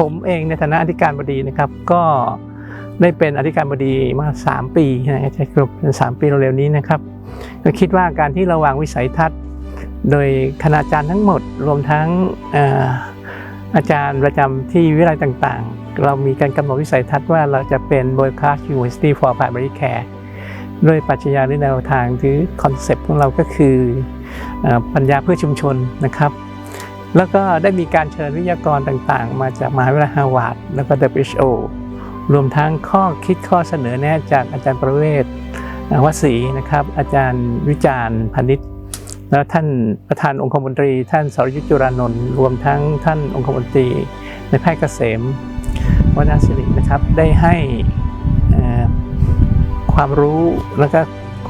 ผมเองในฐานะอธิการบดีนะครับก็ได้เป็นอธิการบดีมา 3 ปีนะใช่ครับเป็น3ปีเร็วๆนี้นะครับก็คิดว่าการที่เราวางวิสัยทัศน์ โดยคณาจารย์ทั้งหมด รวมทั้งอาจารย์ประจำที่วิทยาลัยต่างๆ เรามีการกำหนดวิสัยทัศน์ว่าเราจะเป็น World Class University for Primary Care ด้วยปรัชญาหรือแนวทางหรือคอนเซปต์ของเราก็คืออปัญญาเพื่อชุมชนนะครับ แล้วก็ได้มีการเชิญวิทยากรต่างๆ มาจากมหาวิทยาลัยฮาวาดแล้วก็ WHO รวมทั้งข้อคิดข้อเสนอแนะจากอาจารย์ประเวศวสีนะครับ อาจารย์วิจารณ์พนิชแล้วท่านประธานองคมนตรี ท่านสรยุทธจุรานนท์รวมทั้งท่านองคมนตรี ในแพทย์เกษมวัฒนศิรินะครับ ได้ให้ความรู้แล้วก็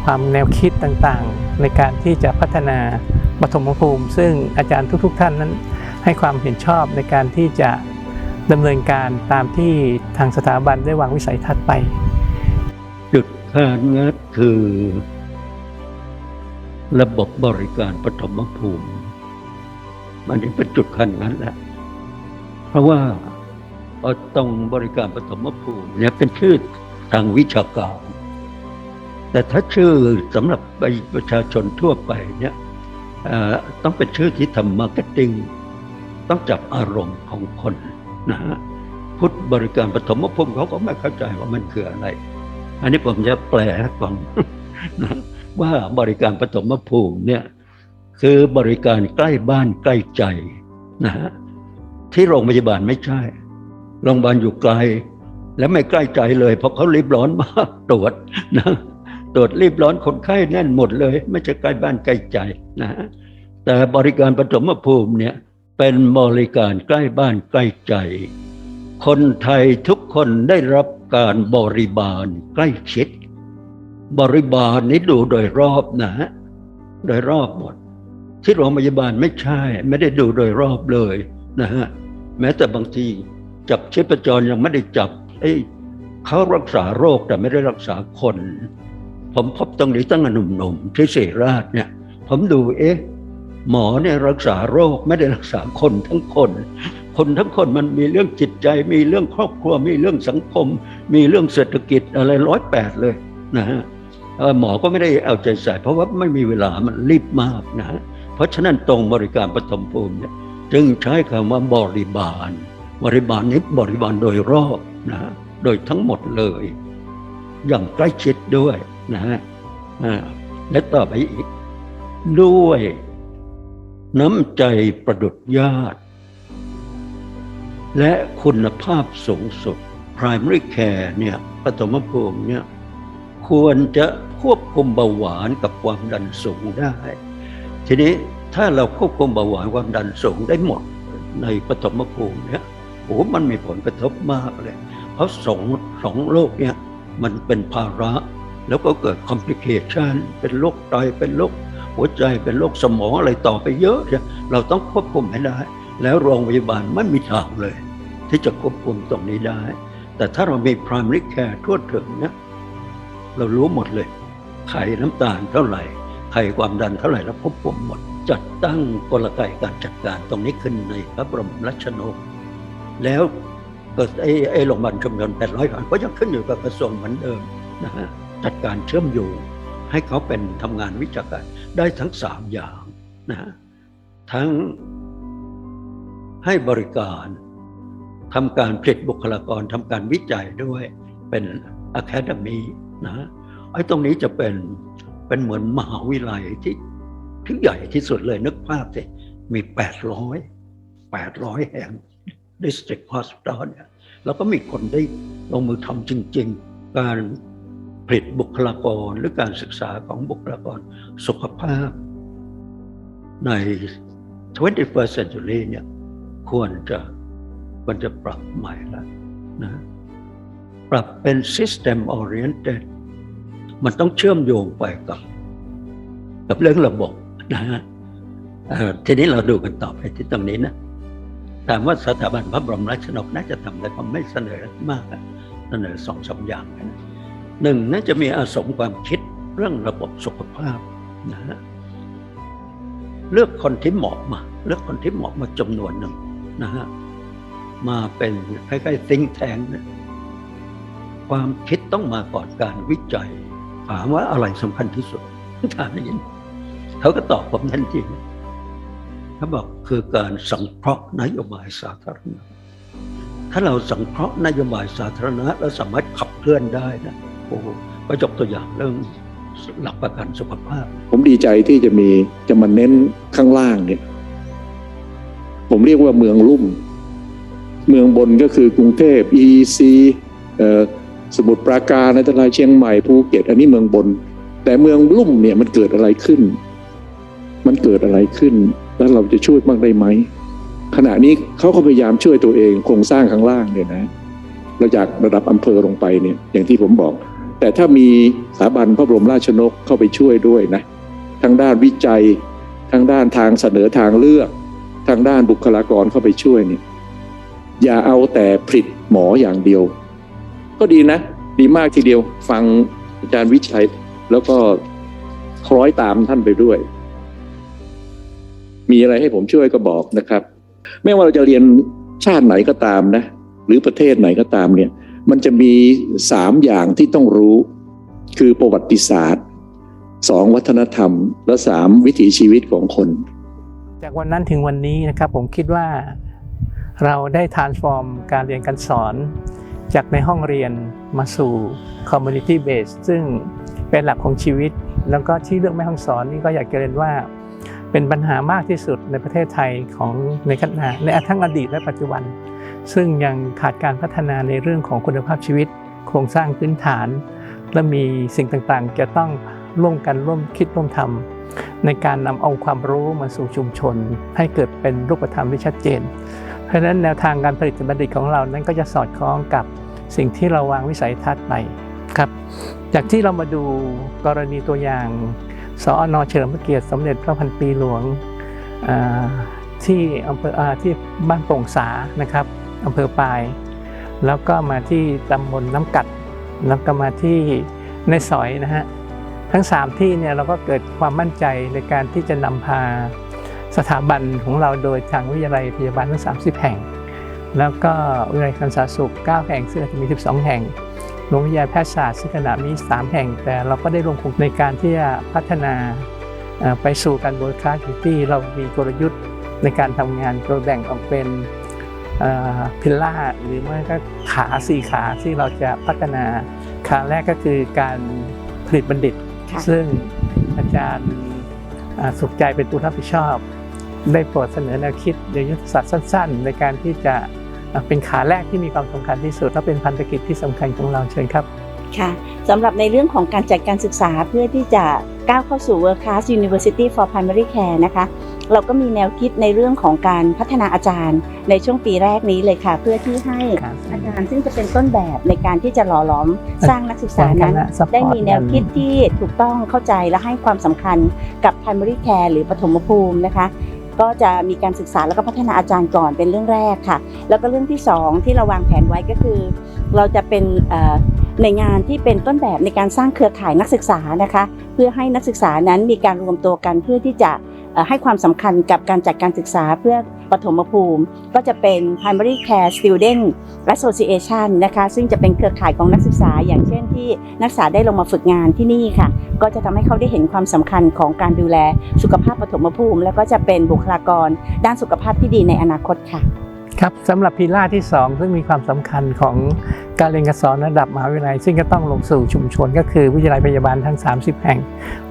ความแนวคิดต่างๆ ในการที่จะพัฒนา ปฐมภูมิ ซึ่งอาจารย์ทุก ๆ ท่านนั้นให้ความเห็นชอบในการที่จะดำเนินการตามที่ทางสถาบันได้วางวิสัยทัศน์ไป จุดคาดงัดคือ ระบบบริการปฐมภูมิ มันเป็นจุดคันงัดแหละเพราะว่าเอาตรงบริการปฐมภูมิเนี่ยเป็นชื่อทางวิชาการแต่ถ้าชื่อสำหรับประชาชนทั่วไปเนี่ย ต้องเป็นชื่อที่ทำมาร์เก็ตติ้งต้องจับอารมณ์ของคนนะฮะพุทธบริการปฐมภูมิเขาก็ไม่เข้าใจว่ามันคืออะไร อันนี้ผมจะแปลให้ฟังนะว่าบริการปฐมภูมิเนี่ยคือบริการใกล้บ้านใกล้ใจนะฮะที่โรงพยาบาลไม่ใช่ โรงพยาบาลอยู่ไกล และไม่ใกล้ใจเลย เพราะเขารีบร้อนมากตรวจนะ ตรวจรีบร้อนคนไข้แน่นหมดเลย ไม่ใช่ใกล้บ้านใกล้ใจนะฮะแต่บริการปฐมภูมิเนี่ยเป็นบริการใกล้บ้านใกล้ใจ คนไทยทุกคนได้รับการบริบาลใกล้ชิด บริบาลนี้ดูโดยรอบนะฮะโดยรอบหมด ที่โรงพยาบาลไม่ใช่ ไม่ได้ดูโดยรอบเลยนะฮะแม้แต่บางทีจับชีพจรยังไม่ได้จับเอ้เขารักษาโรคแต่ไม่ได้รักษาคน ผมพบตรงนี้ตั้งแต่หนุ่มๆที่เสราชเนี่ย ผมดูเอ๊ะหมอเนี่ยรักษาโรคไม่ได้รักษาคนทั้งคน คนทั้งคนมันมีเรื่องจิตใจ มีเรื่องครอบครัว มีเรื่องสังคม มีเรื่องเศรษฐกิจอะไรร้อยแปดเลยนะฮะหมอก็ไม่ได้เอาใจใส่ เพราะว่าไม่มีเวลามันรีบมากนะ เพราะฉะนั้นตรงบริการปฐมภูมิเนี่ยจึงใช้คำว่าบริบาล บริบาลนี้บริบาลโดยรอบนะฮะโดยทั้งหมดเลย อย่างใกล้ชิดด้วย นะฮะและต่อไปอีก ด้วย น้ำใจประดุดญาติ และคุณภาพสูงสุด primary care เนี่ยปฐมภูมิเนี่ยควรจะควบคุมเบาหวานกับความดันสูงได้ ทีนี้ถ้าเราควบคุมเบาหวานความดันสูงได้หมดในปฐมภูมิเนี่ยโอ้โหมันมีผลกระทบมากเลย เพราะสองสองโรคเนี่ยมันเป็นภาระ แล้วก็เกิด complication เป็นโรคไตเป็นโรคหัวใจเป็นโรคสมองอะไรต่อไปเยอะเราต้องควบคุมให้ได้ แล้วโรงพยาบาลไม่มีทางเลย ที่จะควบคุมตรงนี้ได้ แต่ถ้าเรามี primary care ทั่วถึงเนี่ยเรารู้หมดเลย ไขน้ำตาลเท่าไหร่ ไขความดันเท่าไหร่แล้วควบคุมหมด จัดตั้งกลไกการจัดการตรงนี้ขึ้นในพระบรมราชโนกแล้วเกิดไอ้ไอ้โรงพยาบาลชุมชน800คนก็ยังขึ้นอยู่กับกระทรวงเหมือนเดิมนะฮะ จัดการเชื่อมโยงให้เขาเป็นทำงานวิชาการได้ทั้งสามอย่างนะทั้งให้บริการทำการผลิตบุคลากรทำการวิจัยด้วยเป็นอะคาเดมีนะฮะไอ้ตรงนี้จะเป็นเป็นเหมือนมหาวิทยาลัยที่ที่ใหญ่ที่สุดเลยนึกภาพสิมี 800 800 แห่ง district hospital เนี่ยแล้วก็มีคนได้ลงมือทำจริง ๆ การ ผลิตบุคลากรหรือการศึกษาของบุคลากรสุขภาพ ใน 21st century เนี่ยควรจะควรจะปรับใหม่ล้วนะปรับเป็น system oriented มันต้องเชื่อมโยงไปกับ กับเรื่องระบบนะฮะทีนี้เราดูกันต่อไปที่ตรงนี้นะถามว่าสถาบันพระบรมราชนกน่าจะทำได้ผมไม่เสนอมาก เสนอสองสามอย่างนะ หนึ่งน่าจะมีอาสมความคิดเรื่องระบบสุขภาพนะฮะเลือกคนที่เหมาะมา เลือกคนที่เหมาะมาจำนวนหนึ่งนะฮะมาเป็นคล้ายๆ think tank นะความคิดต้องมาก่อนการวิจัย ถามว่าอะไรสำคัญที่สุดถามอย่างนี้เขาก็ตอบผมทันทีเขาบอกคือการสังเคราะห์นโยบายสาธารณะถ้าเราสังเคราะห์นโยบายสาธารณะแล้วสามารถขับเคลื่อนได้นะ โอ้โหก็ยกตัวอย่างเรื่องหลักประกันสุขภาพ ผมดีใจที่จะมีจะมาเน้นข้างล่างเนี่ย ผมเรียกว่าเมืองลุ่ม เมืองบนก็คือกรุงเทพ EC เออสมุทรปราการนัตลายเชียงใหม่ภูเก็ต อันนี้เมืองบน แต่เมืองลุ่มเนี่ยมันเกิดอะไรขึ้น มันเกิดอะไรขึ้น แล้วเราจะช่วยบ้างได้ไหมขณะนี้เขาก็พยายามช่วยตัวเองโครงสร้างข้างล่างเนี่ยนะเราจากระดับอำเภอลงไปเนี่ยอย่างที่ผมบอก แต่ถ้ามีสถาบันพระบรมราชชนกเข้าไปช่วยด้วยนะทางด้านวิจัยทางด้านทางเสนอทางเลือก ทางด้านบุคลากรเข้าไปช่วยเนี่ยอย่าเอาแต่ผลิตหมออย่างเดียว ก็ดีนะ ดีมากทีเดียวฟังอาจารย์วิชัยแล้วก็คล้อยตามท่านไปด้วย มีอะไรให้ผมช่วยก็บอกนะครับ ไม่ว่าเราจะเรียนชาติไหนก็ตามนะ หรือประเทศไหนก็ตามเนี่ย มันจะมีสามอย่างที่ต้องรู้ คือประวัติศาสตร์สองวัฒนธรรม และสามวิถีชีวิตของคน จากวันนั้นถึงวันนี้นะครับผมคิดว่าเราได้ transform การเรียนการสอน จากในห้องเรียนมาสู่ community base ซึ่งเป็นหลักของชีวิต แล้วก็ที่เรื่องแม่ห้องสอนนี่ก็อยากจะเรียนว่าเป็นปัญหามากที่สุดในประเทศไทยของในขณะในทั้งอดีตและปัจจุบัน ซึ่งยังขาดการพัฒนาในเรื่องของคุณภาพชีวิต โครงสร้างพื้นฐาน และมีสิ่งต่างๆ จะต้องร่วมกันร่วมคิดร่วมทำในการนำเอาความรู้มาสู่ชุมชน ให้เกิดเป็นรูปธรรมที่ชัดเจน เพราะฉะนั้นแนวทางการผลิตบัณฑิตของเรานั้นก็จะสอดคล้องกับสิ่งที่เราวางวิสัยทัศน์ไปครับจากที่เรามาดูกรณีตัวอย่างสอนอเฉลิมพระเกียรติสมเด็จพระพันปีหลวงที่อำเภอที่บ้านโป่งสานะครับ อำเภอปาย แล้วก็มาที่ตำบลน้ำกัด แล้วก็มาที่ในสอยนะฮะทั้ง 3 ที่เนี่ยเราก็เกิดความมั่นใจในการที่จะนำพาสถาบันของเราโดยทางวิทยาลัยพยาบาลทั้ง 30 แห่ง แล้วก็วิทยาลัยการสาธารณสุข 9 แห่งซึ่งอาจะมี 12 แห่งโรงพยาบาลแพทยศาสตร์ซึ่งขณะนี้3แห่ง แต่เราก็ได้ลงทุนในการที่จะพัฒนาไปสู่การบริการที่เรามีกลยุทธ์ในการทำงานโดยแบ่งออกเป็น พิลล่าหรือไม่ก็ขาสี่ขาที่เราจะพัฒนาขาแรกก็คือการผลิตบัณฑิตค่ะซึ่งอาจารย์อ่าสุขใจเป็นผู้รับผิดชอบ ได้โปรดเสนอแนวคิดในยุทธศาสตร์สั้น ๆ ในการที่จะอ่าเป็นขาแรกที่มีความสำคัญที่สุดและเป็นพันธกิจที่สำคัญของเราเชิญครับค่ะสำหรับในเรื่องของการจัดการศึกษาเพื่อที่จะก้าวเข้าสู่ World Class University for Primary Care นะคะ เราก็มีแนวคิดในเรื่องของการพัฒนาอาจารย์ ในช่วงปีแรกนี้เลยค่ะ เพื่อที่ให้ครับอาจารย์ซึ่งจะเป็นต้นแบบในการที่จะหล่อหลอมสร้างนักศึกษานั้นคณะ support ได้มีแนวคิดที่ถูกต้องเข้าใจและให้ความสำคัญกับ primary care หรือปฐมภูมินะคะก็จะมีการศึกษาแล้วก็พัฒนาอาจารย์ก่อนเป็นเรื่องแรกค่ะ แล้วก็เรื่องที่สองที่เราวางแผนไว้ก็คือ เราจะเป็นเอ่อในวยงานที่เป็นต้นแบบในการสร้างเครือข่ายนักศึกษานะคะ เพื่อให้นักศึกษานั้นมีการรวมตัวกันเพื่อที่จะเอ่อ ให้ความสำคัญกับการจัดการศึกษาเพื่อปฐมภูมิ ก็จะเป็น primary care student association นะคะซึ่งจะเป็นเครือข่ายของนักศึกษา อย่างเช่นที่นักศึกษาได้ลงมาฝึกงานที่นี่ค่ะ ก็จะทำให้เขาได้เห็นความสำคัญของการดูแลสุขภาพปฐมภูมิ แล้วก็จะเป็นบุคลากรด้านสุขภาพที่ดีในอนาคตค่ะ ครับสำหรับพิล่าที่ 2 ซึ่งมีความสำคัญของการเรียนการสอนระดับมหาวิทยาลัย ซึ่งก็ต้องลงสู่ชุมชนก็คือวิทยาลัยพยาบาลทั้ง 30 แห่ง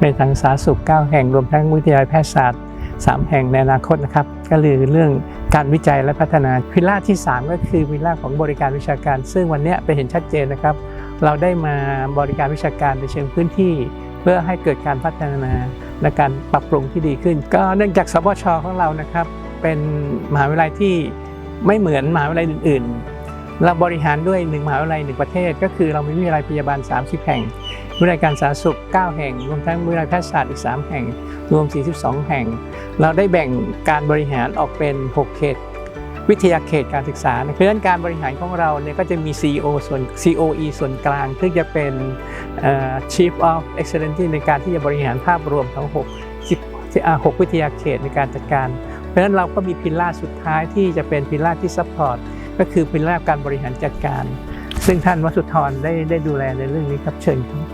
ในทางสาธารณสุข 9 แห่งรวมทั้งวิทยาลัยแพทยศาสตร์ 3 แห่งในอนาคตนะครับ ก็คือเรื่องการวิจัยและพัฒนาพิล่าที่ 3 ก็คือพิล่าของบริการวิชาการ ซึ่งวันนี้ไปเห็นชัดเจนนะครับ เราได้มาบริการวิชาการในเชิงพื้นที่ เพื่อให้เกิดการพัฒนาและการปรับปรุงที่ดีขึ้น ก็เนื่องจากสปชของเรานะครับเป็นมหาวิทยาลัยที่ ไม่เหมือนมหาวิทยาลัยอื่น ๆ เราบริหารด้วยหนึ่งมหาวิทยาลัยหนึ่งประเทศ ก็คือเรามีวิทยาลัยพยาบาล 30 แห่ง วิทยาลัยการสาธารณสุข 9 แห่ง รวมทั้งวิทยาลัยแพทยศาสตร์อีก 3 แห่ง รวม 42 แห่ง เราได้แบ่งการบริหารออกเป็น 6 เขต วิทยาเขตการศึกษาเพราะฉะนั้นการบริหารของเราเนี่ยก็จะมี CEO ส่วน COE ส่วนกลาง ซึ่งจะเป็นเอ่อ Chief of Excellence ในการที่จะบริหารภาพรวมทั้ง6 10อ่า6วิทยาเขตในการจัดการ เพราะฉะนั้นเราก็มีพิลล่าสุดท้ายที่จะเป็นพิลล่าที่ซัพพอร์ตก็คือเป็นระดับการบริหารจัดการ ซึ่งท่านวสุธรได้ได้ดูแลในเรื่องนี้ครับเชิญครับ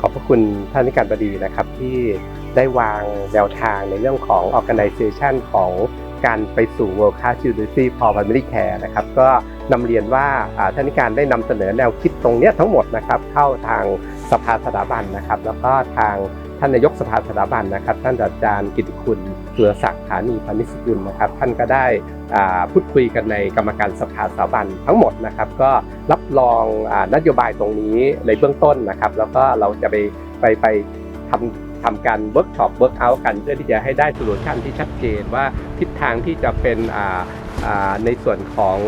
ขอบพระคุณท่านนิการบดีนะครับที่ได้วางแนวทางในเรื่องของ organization ของการไปสู่ World Class University for Primary Care นะครับก็นำเรียนว่าอ่าท่านนิการได้นำเสนอแนวคิดตรงเนี้ยทั้งหมดนะครับเข้าทางสภาสถาบันนะครับ แล้วก็ทาง ท่านนายกสภาสถาบันนะครับ ท่านอาจารย์กิติคุณเสือศักดิ์ฐานีพานิชกุลนะครับ ท่านก็ได้พูดคุยกันในกรรมการสภาสถาบันทั้งหมดนะครับ ก็รับรองอนโยบายตรงนี้ในเบื้องต้นนะครับ แล้วก็เราจะไปไปไปทำทำการเวิร์กช็อปเวิร์กอักันเพื่อที่จะให้ได้โซลูชันที่ชัดเจนว่าทิศทางที่จะเป็นในส่วนของ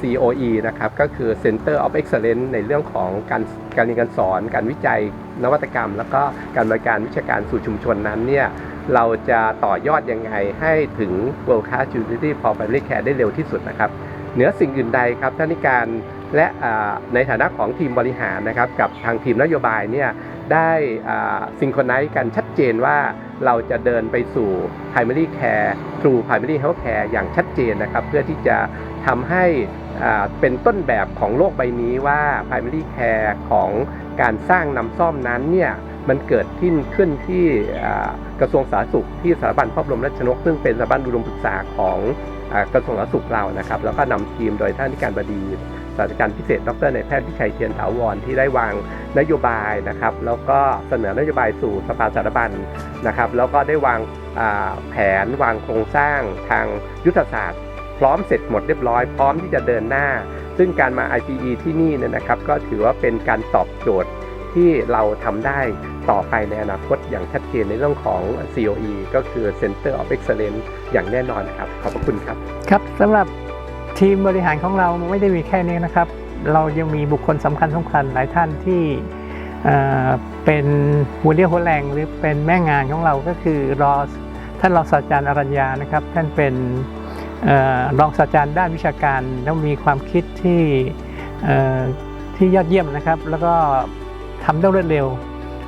COE นะครับก็คือ Center of Excellence ในเรื่องของการการเรียนการสอน การวิจัยนวัตกรรม แล้วก็การบริการวิชาการสู่ชุมชนนั้นเนี่ยเราจะต่อยอดยังไงให้ถึง World Class Utility for Family Care ได้เร็วที่สุดนะครับเหนือสิ่งอื่นใดครับท่านนิการและในฐานะของทีมบริหารนะครับกับทางทีมนโยบายเนี่ยได้ซิงครไนซ์กันชัดเจนว่าเราจะเดินไปสู่ primary care through primary health care อย่างชัดเจนนะครับเพื่อที่จะ ทำให้เป็นต้นแบบของโลกใบนี้ว่า primary care ของการสร้างนำซ่อมนั้นเนี่ยมันเกิดขึ้นขึ้นที่กระทรวงสาธารณสุขที่สถาบันพระบรมราชชนกซึ่งเป็นสถาบันอุดมศึกษาของอกระทรวงสาธารณสุขเรานะครับ แล้วก็นำทีมโดยท่านที่การบดีศาสตราจารย์พิเศษ ดรนายแพทย์พิชัยเทียนถาวรที่ได้วางนโยบายนะครับ แล้วก็เสนอนโยบายสู่สภาสถาบันนะครับ แล้วก็ได้วางแผนวางโครงสร้างทางยุทธศาสตร์ พร้อมเสร็จหมดเรียบร้อยพร้อมที่จะเดินหน้า ซึ่งการมา IPE ที่นี่เนี่ยนะครับก็ถือว่าเป็นการตอบโจทย์ที่เราทำได้ต่อไปในอนาคตอย่างชัดเจนในเรื่องของ COE ก็คือ Center of Excellence อย่างแน่นอนครับ ขอบพระคุณครับ ครับสำหรับทีมบริหารของเราไม่ได้มีแค่นี้นะครับ เรายังมีบุคคลสำคัญสำคัญหลายท่านที่เป็นหัวเรี่ยวหัวแรงหรือเป็นแม่งานของเราก็คือรอท่านรองศาสตราจารย์อรัญญานะครับ ท่านเป็น รองศาสตราจารย์ด้านวิชาการแล้วมีความคิดที่ที่ยอดเยี่ยมนะครับ แล้วก็ทำได้รวดเร็ว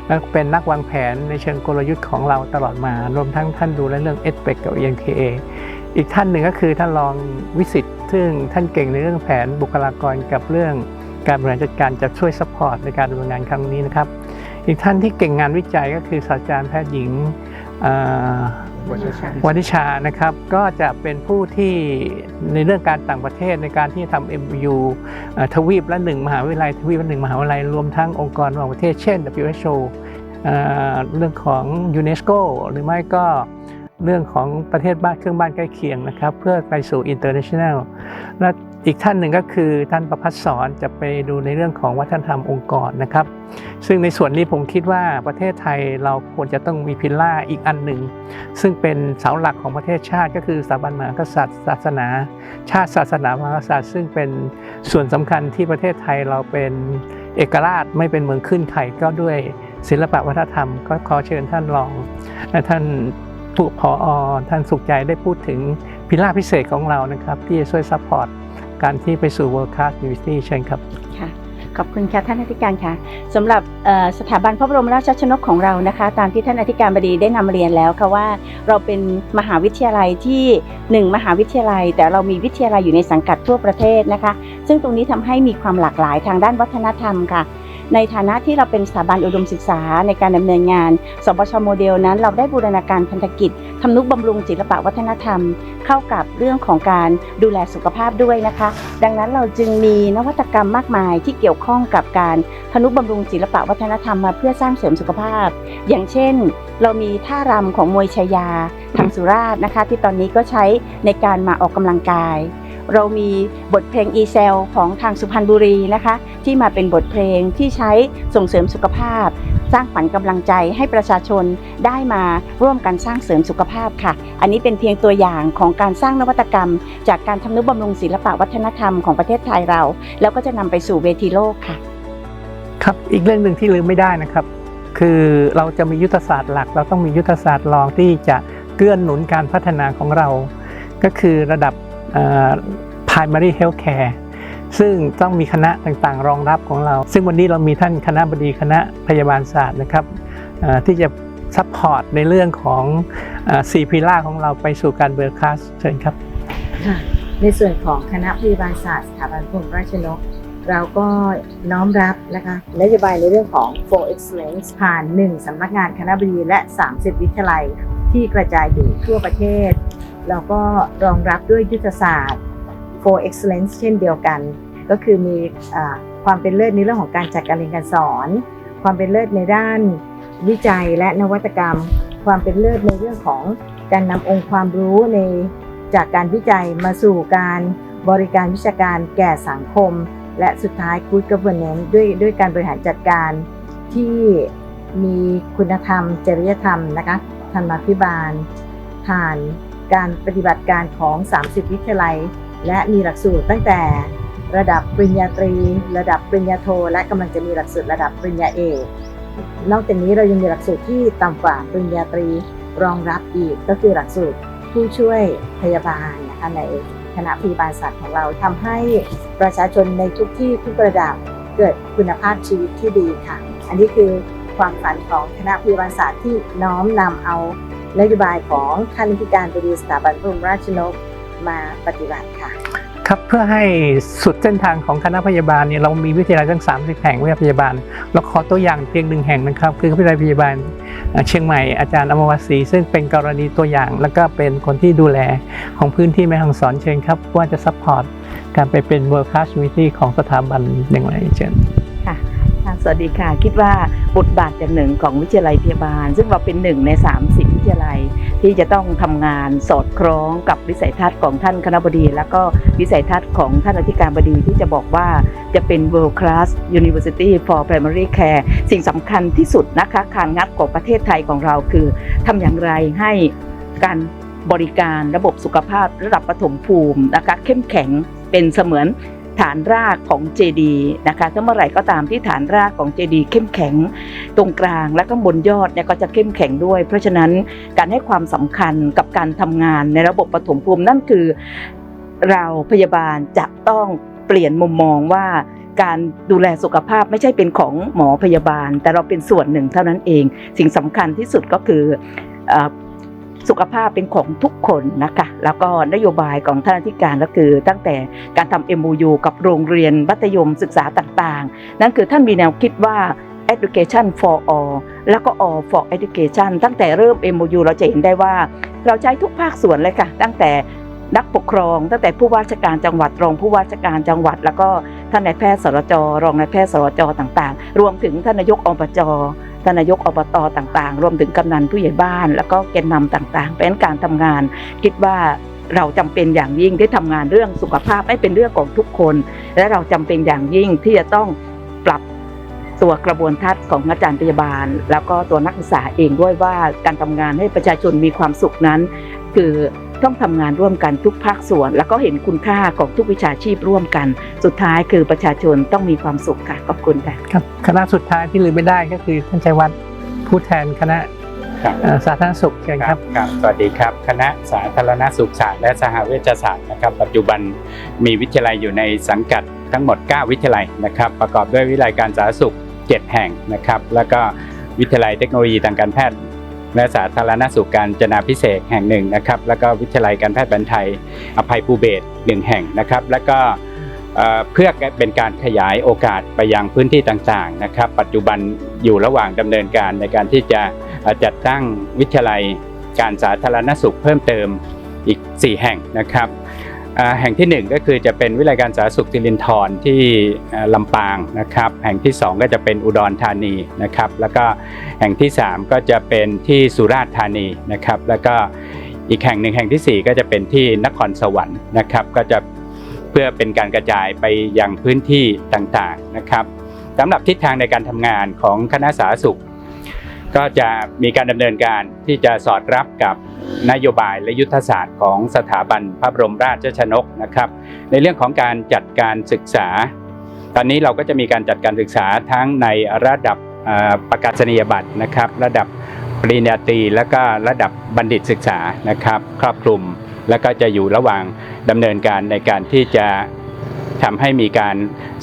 และเป็นนักวางแผนในเชิงกลยุทธ์ของเราตลอดมารวมทั้งท่านดูแลเรื่อง e s p e c กับ ENKA อีกท่านหนึ่งก็คือท่านรองวิสิตซึ่งท่านเก่งในเรื่องแผนบุคลากรกับเรื่องการบริหารจัดการจะช่วยสปอร์ตในการดำเนินงานครั้งนี้นะครับ อีกท่านที่เก่งงานวิจัยก็คือศาสตราจารย์แพทย์หญิง วนิชานะครับก็จะเป็นผู้ที่ในเรื่องการต่างประเทศในการที่ทำ MU ทวีปละหนึ่งมหาวิทยาลัยทวีปละหนึ่งมหาวิทยาลัยรวมทั้งองค์กรระหว่างประเทศเช่น WHO เอ่อเรื่องของยูเนสโกหรือไม่ก็เรื่องของประเทศบ้านเครื่องบ้านใกล้เคียงนะครับ เพื่อไปสู่ international และ อีกท่านหนึ่งก็คือท่านประพัฒสอนจะไปดูในเรื่องของวัฒนธรรมองค์กรนะครับ ซึ่งในส่วนนี้ผมคิดว่าประเทศไทยเราควรจะต้องมีพิลล่าอีกอันหนึ่ง ซึ่งเป็นเสาหลักของประเทศชาติก็คือสถาบันมหากษัตริย์ ศาสนา ชาติศาสนามหากษัตริย์ ซึ่งเป็นส่วนสำคัญที่ประเทศไทยเราเป็นเอกราชไม่เป็นเมืองขึ้นไทยก็ด้วยศิลปวัฒนธรรม ก็ขอเชิญท่านรองและท่านผู้พออท่านสุขใจได้พูดถึงพิล่าพิเศษของเรานะครับ ที่จะช่วยซัพพอร์ต การที่ไปสู่ World Class University เช่นครับค่ะขอบคุณค่ะท่านอธิการค่ะสำหรับสถาบันพระบรมราชชนกของเรานะคะ ตามที่ท่านอธิการบดีได้นำเรียนแล้วค่ะว่าเราเป็นมหาวิทยาลัยที่หนึ่งมหาวิทยาลัย แต่เรามีวิทยาลัยอยู่ในสังกัดทั่วประเทศนะคะ ซึ่งตรงนี้ทำให้มีความหลากหลายทางด้านวัฒนธรรมค่ะ ในฐานะที่เราเป็นสถาบันอุดมศึกษาในการดำเนินงาน สปชโมเดลนั้น เราได้บูรณาการพันธกิจทำนุบำรุงศิลปะวัฒนธรรม เข้ากับเรื่องของการดูแลสุขภาพด้วยนะคะ ดังนั้นเราจึงมีนวัตกรรมมากมายที่เกี่ยวข้องกับการทนุบำรุงศิลปะวัฒนธรรมมาเพื่อสร้างเสริมสุขภาพ อย่างเช่น เรามีท่ารำของมวยชายาทางสุราษฎร์นะคะ ที่ตอนนี้ก็ใช้ในการมาออกกำลังกาย เรามีบทเพลงอีเซลของทางสุพรรณบุรีนะคะ ที่มาเป็นบทเพลงที่ใช้ส่งเสริมสุขภาพ สร้างขวัญกำลังใจให้ประชาชนได้มาร่วมกันสร้างเสริมสุขภาพค่ะ อันนี้เป็นเพียงตัวอย่างของการสร้างนวัตกรรม จากการทำนุบำรุงศิลปะวัฒนธรรมของประเทศไทยเรา แล้วก็จะนำไปสู่เวทีโลกค่ะ ครับอีกเรื่องหนึ่งที่ลืมไม่ได้นะครับ คือเราจะมียุทธศาสตร์หลัก เราต้องมียุทธศาสตร์รองที่จะเกื้อนหนุนการพัฒนาของเรา ก็คือระดับ primary health care ซึ่งต้องมีคณะต่างๆ รองรับของเรา ซึ่งวันนี้เรามีท่านคณะบดีคณะพยาบาลศาสตร์นะครับที่จะซัพพอร์ตในเรื่องของสี่พิล่าของเราไปสู่การเบอร์คัสเชิญครับในส่วนของคณะพยาบาลศาสตร์สถาบันพรหมราชนกเราก็น้อมรับนะคะนโยบายในเรื่องของ for excellence ผ่าน 1สำนักงานคณะบดีและ 30 วิทยาลัยที่กระจายอยู่ทั่วประเทศ เราก็รองรับด้วยยุทธศาสตร์ for excellence เช่นเดียวกัน ก็คือมีอความเป็นเลิศในเรื่องของการจัดการเรียนการสอน ความเป็นเลิศในด้านวิจัยและนวัตกรรม ความเป็นเลิศในเรื่องของการนำองค์ความรู้ในจากการวิจัยมาสู่การบริการวิชาการแก่สังคม และสุดท้าย good governance ด้วยด้วยการบริหารจัดการที่มีคุณธรรม จริยธรรมนะคะธรรมาภิบาลผ่าน การปฏิบัติการของ 30 วิทยาลัย และมีหลักสูตรตั้งแต่ระดับปริญญาตรี ระดับปริญญาโท และกำลังจะมีหลักสูตรระดับปริญญาเอกนอกจากนี้เรายังมีหลักสูตรที่ต่ำกว่าปริญญาตรีรองรับอีกก็คือหลักสูตรผู้ช่วยพยาบาลนะคะในคณะพยาบาลศาสตร์ของเราทำให้ประชาชนในทุกที่ทุกระดับเกิดคุณภาพชีวิตที่ดีค่ะ อันนี้คือความฝันของคณะพยาบาลศาสตร์ที่น้อมนำเอา นโยบายของท่านอธิการบดีสถาบันพระบรมราชชนกมาปฏิบัติค่ะครับเพื่อให้สุดเส้นทางของคณะพยาบาลเนี่ยเรามีวิทยาลัยทั้ง 30 แห่งวิทยาพยาบาล เราขอตัวอย่างเพียงหนึ่งแห่งนะครับคือวิทยาลัยพยาบาลเชียงใหม่อาจารย์อมรศรีซึ่งเป็นกรณีตัวอย่าง แล้วก็เป็นคนที่ดูแลของพื้นที่แม่ฮ่องสอนเชิญครับ ว่าจะซัพพอร์ตการไปเป็น world class university ของสถาบันหนึ่งเลยเชิญค่ะค่ะ สวัสดีค่ะ คิดว่าบทบาทอย่างหนึ่งของวิทยาลัยพยาบาล ซึ่งเราเป็นหนึ่งใน 30 วิทยาลัย ที่จะต้องทำงานสอดคล้องกับวิสัยทัศน์ของท่านคณบดี แล้วก็วิสัยทัศน์ของท่านอธิการบดีที่จะบอกว่าจะเป็น world class university for primary care สิ่งสำคัญที่สุดนะคะคานงัดของประเทศไทยของเราคือทำอย่างไรให้การบริการระบบสุขภาพระดับปฐมภูมินะคะเข้มแข็งเป็นเสมือน ฐานรากของเจดีนะคะถ้าเมื่อไหร่ก็ตามที่ฐานรากของเจดีเข้มแข็งตรงกลาง และก็บนยอดเนี่ยก็จะเข้มแข็งด้วย เพราะฉะนั้นการให้ความสำคัญกับการทำงานในระบบปฐมภูมินั่นคือ เราพยาบาลจะต้องเปลี่ยนมุมมองว่าการดูแลสุขภาพไม่ใช่เป็นของหมอพยาบาล แต่เราเป็นส่วนหนึ่งเท่านั้นเอง สิ่งสำคัญที่สุดก็คืออ สุขภาพเป็นของทุกคนนะคะ แล้วก็นโยบายของท่านอธิการก็คือตั้งแต่การทำ MOU กับโรงเรียนมัธยมศึกษาต่างๆ นั่นคือท่านมีแนวคิดว่า education for all แล้วก็ all for education ตั้งแต่เริ่ม MOU เราจะเห็นได้ว่า เราใช้ทุกภาคส่วนเลยค่ะ ตั้งแต่นักปกครอง ตั้งแต่ผู้ว่าราชการจังหวัดรองผู้ว่าราชการจังหวัด แล้วก็ท่านนายแพทย์สรจรองนายแพทย์สรจต่างๆ รวมถึงท่านนายกอบจ ท่านนายกอบตต่างๆ รวมถึงกำนันผู้ใหญ่บ้าน แล้วก็แกนนำต่างๆเพราะฉะนั้นการทำงาน คิดว่าเราจำเป็นอย่างยิ่งที่ทำงานเรื่องสุขภาพให้เป็นเรื่องของทุกคน และเราจำเป็นอย่างยิ่งที่จะต้องปรับตัวกระบวนทัศน์ของอาจารย์พยาบาล แล้วก็ตัวนักศึกษาเองด้วยว่าการทำงานให้ประชาชนมีความสุขนั้น คือ ต้องทำงานร่วมกันทุกภาคส่วน แล้วก็เห็นคุณค่าของทุกวิชาชีพร่วมกัน สุดท้ายคือประชาชนต้องมีความสุขค่ะขอบคุณค่ะครับคณะสุดท้ายที่ลืมไม่ได้ก็คือท่านชัยวัฒน์ผู้แทนคณะครับเอ่อสาธารณสุขเชิญครับครับ สวัสดีครับ คณะสาธารณสุขศาสตร์และสหเวชศาสตร์นะครับ ปัจจุบันมีวิทยาลัยอยู่ในสังกัดทั้งหมด 9 วิทยาลัยนะครับ ประกอบด้วยวิทยาลัยการสาธารณสุข 7 แห่งนะครับ แล้วก็วิทยาลัยเทคโนโลยีทางการแพทย์ และสาธารณสุขการจนาพิเศษแห่งหนึ่งนะครับ แล้วก็วิทยาลัยการแพทย์แผนไทยอภัยภูเบศหนึ่งแห่งนะครับ แล้วก็เพื่อเป็นการขยายโอกาสไปยังพื้นที่ต่างๆนะครับ ปัจจุบันอยู่ระหว่างดำเนินการในการที่จะจัดตั้งวิทยาลัยการสาธารณสุขเพิ่มเติมอีก 4 แห่งนะครับ แห่งทีหนึ่1 ก็คือจะเป็นวิทยาลัยการสาธารณสุขสิรินธรที่ลำปางนะครับแห่งที่ 2 ก็จะเป็นอุดรธานีนะครับแล้วก็แห่งที่ 3 ก็จะเป็นที่สุราษฎร์ธานีนะครับแล้วก็อีกแห่งหนึ่งแห่งทีสี่4 ก็จะเป็นที่นครสวรรค์นะครับก็จะเพื่อเป็นการกระจายไปยังพื้นที่ต่างๆนะครับสำหรับทิศทางในการทำงานของคณะสาธารณสุข ก็จะมีการดำเนินการที่จะสอดรับกับนโยบายและยุทธศาสตร์ของสถาบันพระบรมราชชนกนะครับ ในเรื่องของการจัดการศึกษา ตอนนี้เราก็จะมีการจัดการศึกษาทั้งในระดับประกาศนียบัตรนะครับ ระดับปริญญาตรีและก็ระดับบัณฑิตศึกษานะครับ ครอบคลุมแล้วก็จะอยู่ระหว่างดำเนินการในการที่จะทำให้มีการ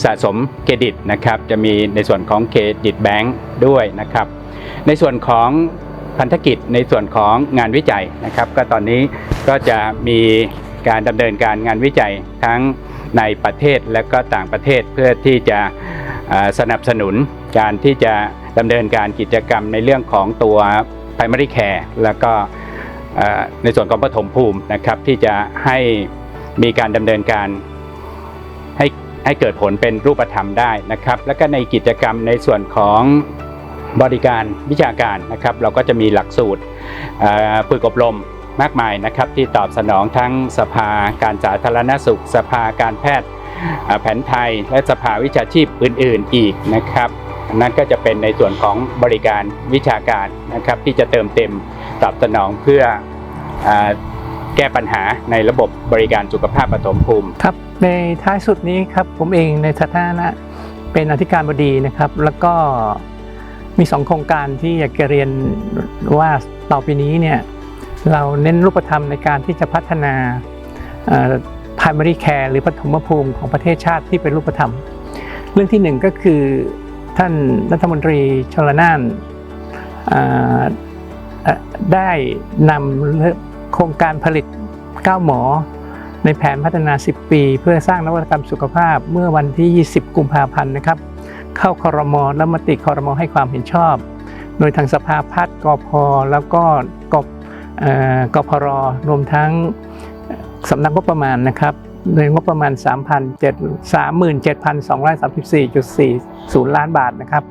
สะสมเครดิตนะครับ จะมีในส่วนของเครดิตแบงค์ด้วยนะครับ ในส่วนของพันธกิจในส่วนของงานวิจัยนะครับ ก็ตอนนี้ก็จะมีการดำเนินการงานวิจัยทั้งในประเทศและก็ต่างประเทศเพื่อที่จะสนับสนุนการที่จะดำเนินการกิจกรรมในเรื่องของตัว primary care แล้วก็ในส่วนของปฐมภูมินะครับที่จะให้มีการดำเนินการให้ให้เกิดผลเป็นรูปธรรมได้นะครับ แล้วก็ในกิจกรรมในส่วนของ บริการวิชาการนะครับ เราก็จะมีหลักสูตรฝึกอบรมมากมายนะครับที่ตอบสนองทั้งสภาการสาธารณสุข สภาการแพทย์แผนไทย และสภาวิชาชีพอื่น ๆ อีกนะครับนั่นก็จะเป็นในส่วนของบริการวิชาการนะครับที่จะเติมเต็มตอบสนองเพื่อออแก้ปัญหาในระบบบริการสุขภาพปฐมภูมิครับในท้ายสุดนี้ครับผมเองในฐานะเป็นอธิการบดีนะครับ แล้วก็ มีสองโครงการที่อยากจะเรียนว่าต่อไปนี้เนี่ยเราเน้นรูปธรรมในการที่จะพัฒนา primary care หรือปฐมภูมิของประเทศชาติที่เป็นรูปธรรม เรื่องที่หนึ่งก็คือท่านรัฐมนตรีชลนานได้นำโครงการผลิต 9 หมอ ในแผนพัฒนา 10 ปี เพื่อสร้างนวัตกรรมสุขภาพเมื่อวันที่ 20 กุมภาพันธ์นะครับ เข้าคอรมอและมติคอรมอให้ความเห็นชอบ โดยทางสภาพัฒน์กพแล้วก็กบกพรรวมทั้งสำนักงบประมาณนะครับโดยงบประมาณ 37,234.40 ล้านบาทนะครับ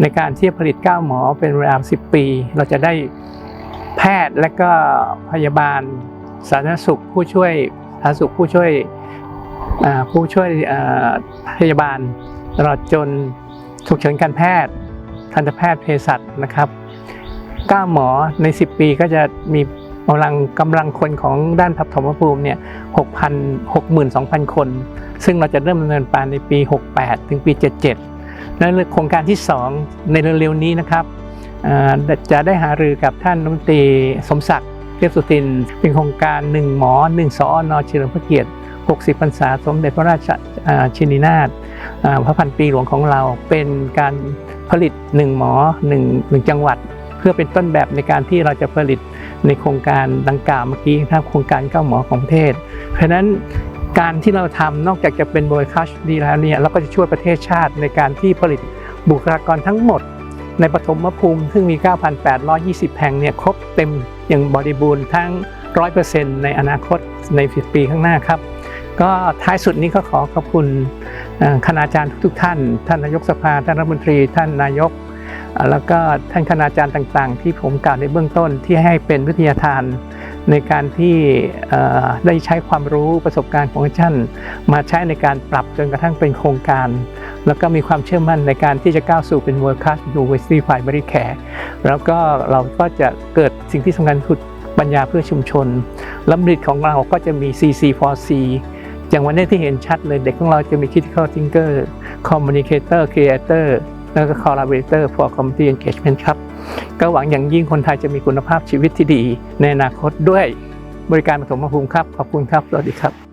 ในการที่จะผลิต 9 หมอเป็นเวลา 10 ปี เราจะได้แพทย์และก็พยาบาลสาธารณสุขผู้ช่วยสาธารณสุขผู้ช่วยผู้ช่วยพยาบาล ตลอดจนฉุกเฉินการแพทย์ ทันตแพทย์เภสัชนะครับ9หมอใน 10 ปีก็จะมีกำลังกำลังคนของด้านปฐมภูมิเนี่ย6,000 62,000คน ซึ่งเราจะเริ่มดำเนินการในปี 68 ถึงปี 77 และโครงการที่ 2 ในเร็วๆนี้นะครับจะได้หารือกับท่านรัฐมนตรีสมศักดิ์เทพสุทิน เป็นโครงการ 1 หมอ 1สอนอเฉลิมพระเกียรติ 60 พรรษาสมเด็จพระราชาชินีนาถอ่า พระพันปีหลวงของเราเป็นการผลิต1หมอ1 1จังหวัด เพื่อเป็นต้นแบบในการที่เราจะผลิตในโครงการดังกล่าวเมื่อกี้นะครับโครงการเก้าหมอของประเทศ เพราะนั้นการที่เราทำนอกจากจะเป็นบริคัชดีแล้วเนี่ยเราก็จะช่วยประเทศชาติในการที่ผลิตบุคลากรทั้งหมด ในปฐมภูมิซึ่งมี 9,820 แห่งเนี่ยครบเต็มอย่างบริบูรณ์ทั้ง 100%ในอนาคตใน10ปีข้างหน้าครับ ก็ท้ายสุดนี้ก็ขอขอบคุณ คณาจารย์ทุกๆท่าน ท่านนายกสภา ท่านรัฐมนตรี ท่านนายก แล้วก็ท่านคณาจารย์ต่างๆ ที่ผมกล่าวในเบื้องต้นที่ให้เป็นวิทยาทาน ในการที่ได้ใช้ความรู้ประสบการณ์ของท่านมาใช้ในการปรับจนกระทั่งเป็นโครงการ แล้วก็มีความเชื่อมั่นในการที่จะก้าวสู่เป็น World Class University Primary Care แล้วก็เราก็จะเกิดสิ่งที่สำคัญคือปัญญาเพื่อชุมชนลำดิตของเราก็จะมี CC4C อย่างวันนี้ที่เห็นชัดเลยเด็กของเราจะมี Critical Thinker Communicator Creator แล้วก็ Collaborator for Community Engagement ครับ ก็หวังอย่างยิ่งคนไทยจะมีคุณภาพชีวิตที่ดี ในอนาคตด้วยบริการปฐมภูมิครับ ขอบคุณครับ สวัสดีครับ